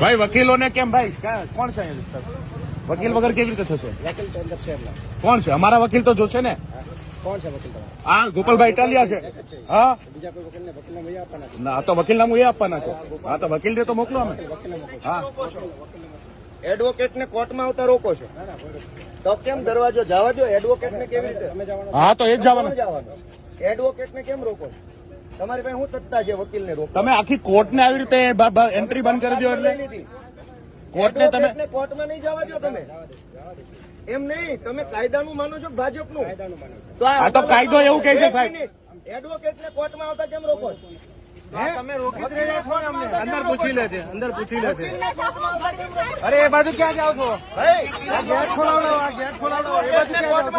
ભાઈ વકીલોને કેમ ભાઈ? કોણ છે વકીલ વગર કેવી રીતે થશે? વકીલ તો અંદર છે કોણ છે? અમારા વકીલ તો જોશે ને? કોણ છે વકીલ હા ગોપાલભાઈ ઇટાલિયા છે. હા બીજા કોઈ વકીલને વકીલને વહી આપવાના છે? ના આ તો વકીલ નામ એ આપવાના છે. હા તો વકીલને તો મોકલો અમે. હા. એડવોકેટ ને કોર્ટમાં આવતા રોકો છો? તો કેમ દરવાજો જવા દો એડવોકેટ ને કેવી રીતે? હા તો એ જ જવાના? એડવોકેટ ને કેમ રોકો તમારી પાસે શું સત્તા છે વકીલ ને રોકો તમે આખી કોર્ટને આવી રીતે એન્ટ્રી બંધ કરી દો એટલે? કોર્ટને તમે કોર્ટ કોર્ટમાં નહીં જવા દો તમે. એમ નહીં તમે કાયદાનું માનો છો કે ભાજપનું? તો આ તો કાયદો એવું કહે છે, સાહેબ. એડવોકેટને કોર્ટમાં આવતા કેમ રોકો છો? હે? તમે રોકી જ રહ્યા છો ને અમને. અંદર પૂછી લે છે અંદર પૂછી લે છે? અરે એ બાજુ ક્યાં જાવ છો ગેટ ખોલાવડો આ ગેટ ખોલાવડો એ બાજુ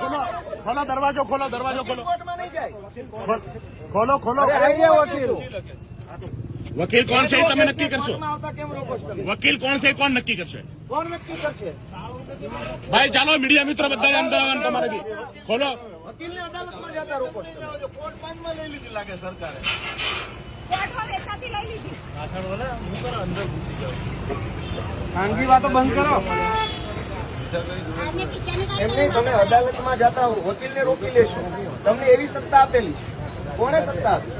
ખોલો ખોલો દરવાજો ખોલો દરવાજો ખોલો. ખોલ- ખોલો વકીલ. વકીલ કોણ છે તમે નક્કી કરશો? વકીલ કોણ છે કોણ નક્કી કરશે? કોણ નક્કી કરશે? ભાઈ ચાલો મીડિયા મિત્રો બધા અંદર આવવાનું તમારે બી. ખોલો. વકીલને અદાલતમાં જતા રોકો લઈ લીધી ખાનગી વાતો બંધ કરો. આમને એમ નહીં તમે અદાલતમાં જતા હો વકીલને રોકી લેશો. તમને એવી સત્તા આપેલી. કોણે સત્તા આપી?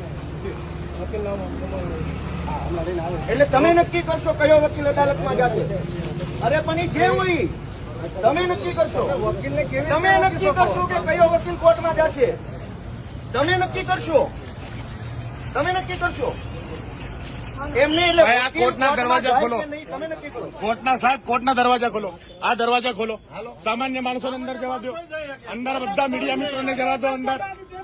એટલે તમે નક્કી કરશો કયો વકીલ અદાલતમાં જશે? અરે પણ એ જે હોય. તમે નક્કી કરશો. વકીલને તમે નક્કી કરશો કે કયો વકીલ કોર્ટમાં જશે? તમે નક્કી કરશો? તમે નક્કી કરશો? એમ નહીં એટલે વકીલ કોર્ટના દરવાજા ખોલો. કોર્ટના સાહેબ કોર્ટના દરવાજા ખોલો. આ દરવાજા ખોલો. સામાન્ય માણસોને અંદર જવા દો. અંદર બધા મીડિયા મિત્રોને જવા દો અંદર.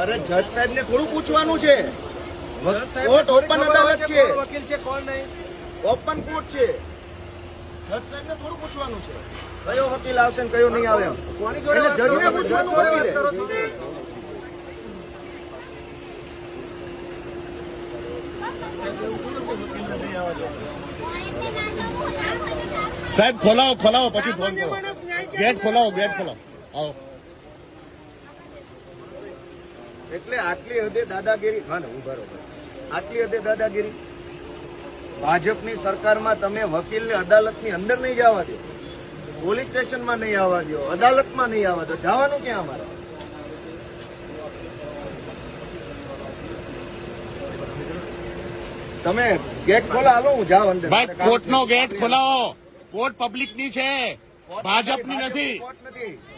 અરે જજ સાહેબ ને થોડું પૂછવાનું છે. કોર્ટ ઓપન અદાલત છે. વકીલ છે કોણ નહીં? ઓપન કોર્ટ છે. જજ સાહેબ ને થોડું પૂછવાનું છે. કયો વકીલ આવશે ને કયો નહીં આવે કોની જોડે જજ છો? પૂછવાનું વકીલે. સાહેબ ખોલાવો ખોલાવો પછી ફોન કરો. ગેટ ખોલાવો ગેટ ખોલાવો. એટલે આટલી હદે દાદાગીરી હા ને હું બરોબર આટલી હદે દાદાગીરી? ભાજપની સરકારમાં તમે વકીલને અદાલતની અંદર નહીં જવા દો. પોલીસ સ્ટેશનમાં નહીં આવવા દો. અદાલતમાં નહીં આવવા દો. જવાનું ક્યાં અમારે? તમે ગેટ ખોલો હાલો હું જાઉં અંદર. ભાઈ કોર્ટનો ગેટ ખોલાવો. કોર્ટ પબ્લિકની છે. ભાજપની નથી. કોર્ટ નથી. છે.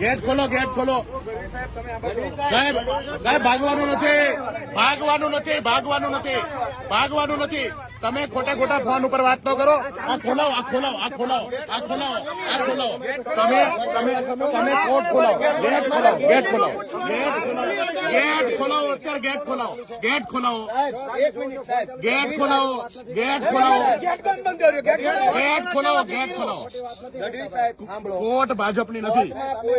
ગેટ ખોલો ગેટ ખોલો. સાહેબ સાહેબ ભાગવાનું નથી. ભાગવાનું નથી ભાગવાનું નથી. ભાગવાનું નથી. તમે ખોટા ખોટા ફોન ઉપર વાત ન કરો. આ ખોલાવો આ ખોલાવો આ ખોલાવો આ ખોલાવો આ ખોલાવો તમે તમે તમે કોર્ટ ખોલાવો ગેટ ખોલાવો ગેટ ખોલાવો ગેટ ખોલાવો ગેટ ખોલાવો અત્યારે ગેટ ખોલાવો ગેટ ખોલાવો ગેટ ખોલાવો ગેટ ખોલાવો ગેટ ખોલાવો ગેટ ખોલાવો કોર્ટ ભાજપની નથી.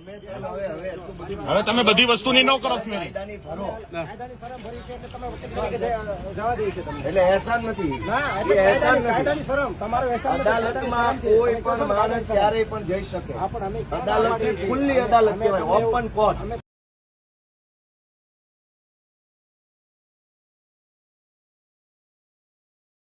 હવે તમે બધી વસ્તુની ન કરો ભરી છે એટલે એહસાન નથી. ના એહસાન. અદાલતમાં કોઈ પણ માણસ ક્યારેય પણ જઈ શકે. અદાલત ખુલ્લી અદાલત કહેવાય ઓપન કોર્ટ